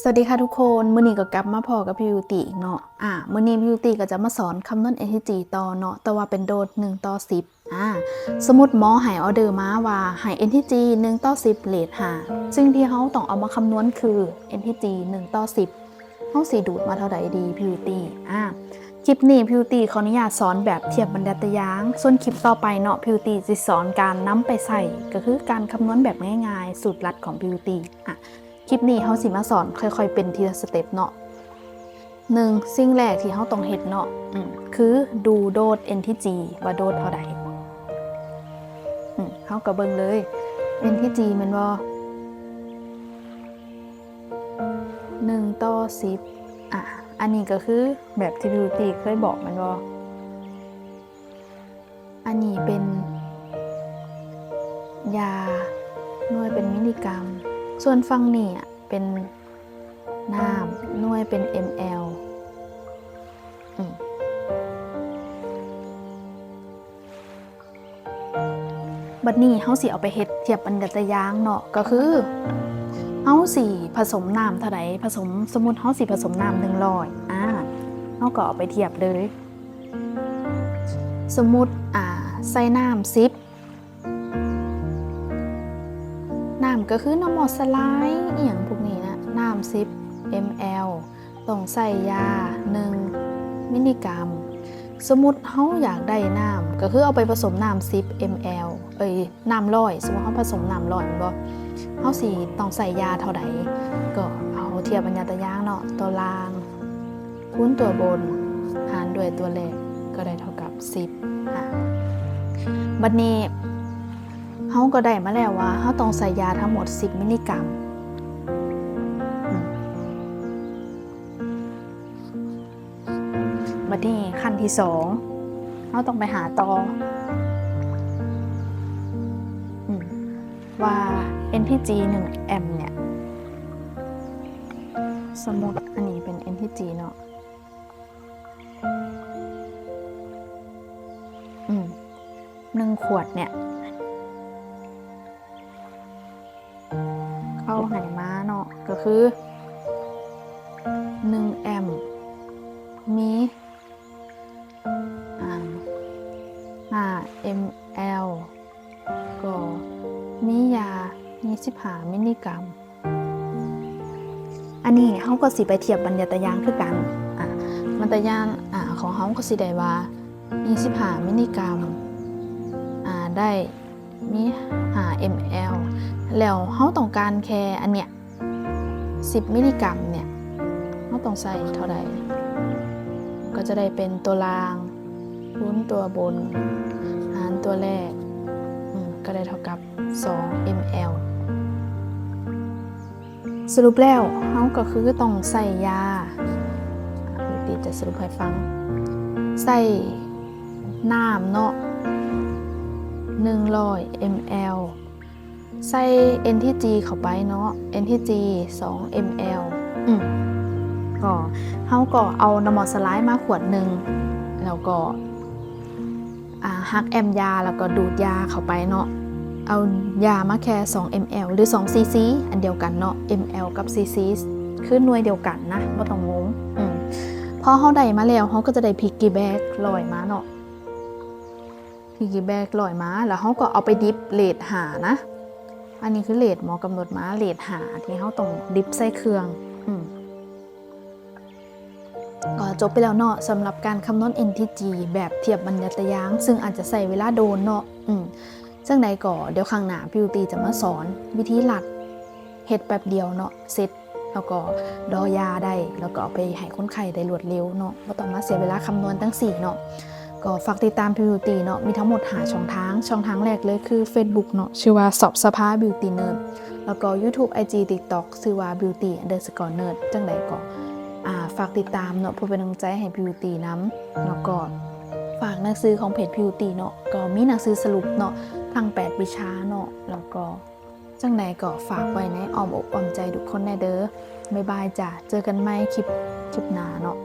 สวัสดีค่ะทุกคนมื้อนี้ก็กลับมาพอกับพิวติอีกเนาะ อ่ามื้อนี้พิวติก็จะมาสอนคำนวณ NTG ต่อเนาะ แต่ว่าเป็นโดด1ต่อ 10 อ่า สมมติหมอให้ออเดอร์มาว่าให้ NTG 1ต่อ 10เรท5ซึ่งที่เฮาต้องเอามาคำนวณคือ NTG 1ต่อ 10เฮาสิดูดมาเท่าใดดีพิวติอ่า คลิปนี้พิวติขออนุญาตสอนแบบเทียบบรรทัดยาง ส่วนคลิปต่อไปเนาะพิวติจะสอนการนำไปใส่ ก็คือการคำนวณแบบง่ายๆ สูตรลัดของพิวติอะ คลิปนี้เขาสิมาสอนค่อยๆ เป็นทีละสเต็ปเนาะหนึ่งสิ่งแรกที่เขาต้องเฮ็ดเนาะคือดูโดด n ที่ g ว่าโดดเท่าใดเขาก็เบิ่งเลย n ที่ g มันบ่หนึ่งต่อสิบอะ อันนี้ก็คือแบบที่บิวตี้เคยบอกมันบ่อันนี้เป็น ยาหน่วยเป็นมิลลิกรัม ส่วนฝั่งนี่เป็นน้ำหน่วยเป็น ml อืมบัดนี้เฮาสิเอาไปเฮ็ดเทียบบรรยัตยางเนาะก็คือเฮาสิผสมน้ำเท่าใดผสมสมมุติเฮาสิผสมน้ำ100อ่าเฮาก็เอาไปเทียบเลย สมมุติอ่าใส่น้ำ10น้ ก็คือน้ำมอสไลด์อหย่างพวกนี้นะน้ำ10 ml ต้องใส่ยา 1 มิลลิกรัม สมมติเขาอยากได้น้ำก็คือเอาไปผสมน้ำ10 ml เอ้ยน้ำร้อย สมมติเขาผสมน้ำร้อยบ่เขาสีต้องใส่ยาเท่าใดก็เอาเทียบบรรยาตะยางเนาะตัวล่างคูณตัวบนหารด้วยตัวเลขก็ได้เท่ากับ 10ค่ะบัดนี้ เฮาก็ได้มาแล้วว่าเฮาต้องใส่ยาทั้งหมด 10 มิลลิกรัมอืมบัดนี้ขั้นที่สองเฮาต้องไปหาต่ออืมว่า NPG 1แอมป์เนี่ย สมมติอันนี้เป็น NPG เนาะอืมหนึ่งขวดเนี่ย เข้าไหมาเนาะก็คือ1แอมมีอ่า ml ก็มียา25มิลลิกรัม อันนี้เขาก็สิไปเทียบบรรยัตยางคือกันอ่าบรรยัตยางอ่าของเขาก็สิได้ว่า25มิลลิกรัมอ่าได้ มี5 ml แล้วเขาต้องการแค่อันเนี้ย10 มิลลิกรัมเนี่ยเขาต้องใส่เท่าใดก็จะได้เป็นตัวรางคูณตัวบนหารตัวแรกก็ได้เท่ากับ 2 ml สรุปแล้วเขาก็คือต้องใส่ยาพี่ปีจะสรุปให้ฟัง ใส่น้ำเนาะ 100 ml ใส่ NTG เข้าไปเนาะ NTG 2 ml อืมก็เฮาก็เอาน้ำมอสไลด์มาขวดหนึ่งแล้วก็อ่าฮักแอมยาแล้วก็ดูดยาเข้าไปเนาะเอายามาแค่ 2 ml หรือ 2 cc อันเดียวกันเนาะ ml กับ cc คือหน่วยเดียวกันนะบ่ต้องงงอืมพอเฮาได้มาแล้วเฮาก็จะได้พิกกี้แบกลอยมาเนาะ พิกกี้แบกลอยมาแล้วเฮาก็เอาไปดิฟเลทหานะ อันนี้คือเลทหมอกำหนดมาเลทหาที่เขาต้องดิฟใส่เครื่องอืมก็จบไปแล้วเนาะสำหรับการคำนวณ NTG แบบเทียบบรรยัตยาง ซึ่งอาจจะใส่เวลาโดนเนาะอืมซึ่งใดก่อเดี๋ยวข้างหน้าพิวตีจะมาสอน วิธีหลัดเฮ็ดแป๊บเดียวเนาะเสร็จแล้วก็ดอยาได้ แล้วก็เอาไปให้คนไข้ได้รวดเร็วเนาะบ่ต้องมาเสียเวลาคำนวณตั้ง4เนาะ ก็ฝากติดตามพิวตีเนาะมีทั้งหมดหาช่องทาง ช่องทางแรกเลยคือ Facebook เนาะชื่อว่าสอบสภา Beauty Nerd แล้วก็ YouTube IG TikTok ชื่อว่า Beauty Underscore Nerd จังใดก็อ่าฝากติดตามเนาะเพื่อเป็นกำลังใจให้พิวตีน้ำแล้วก็ฝากหนังสือของเพจพิวตีเนาะก็มีหนังสือสรุปเนาะทั้ง 8 วิชาเนาะแล้วก็จังใดก็ฝากไว้ในอ้อมอกอ้อมใจทุกคนแน่เด้อบ๊ายบายจ้ะเจอกันใหม่คลิปคลิปหน้าเนาะ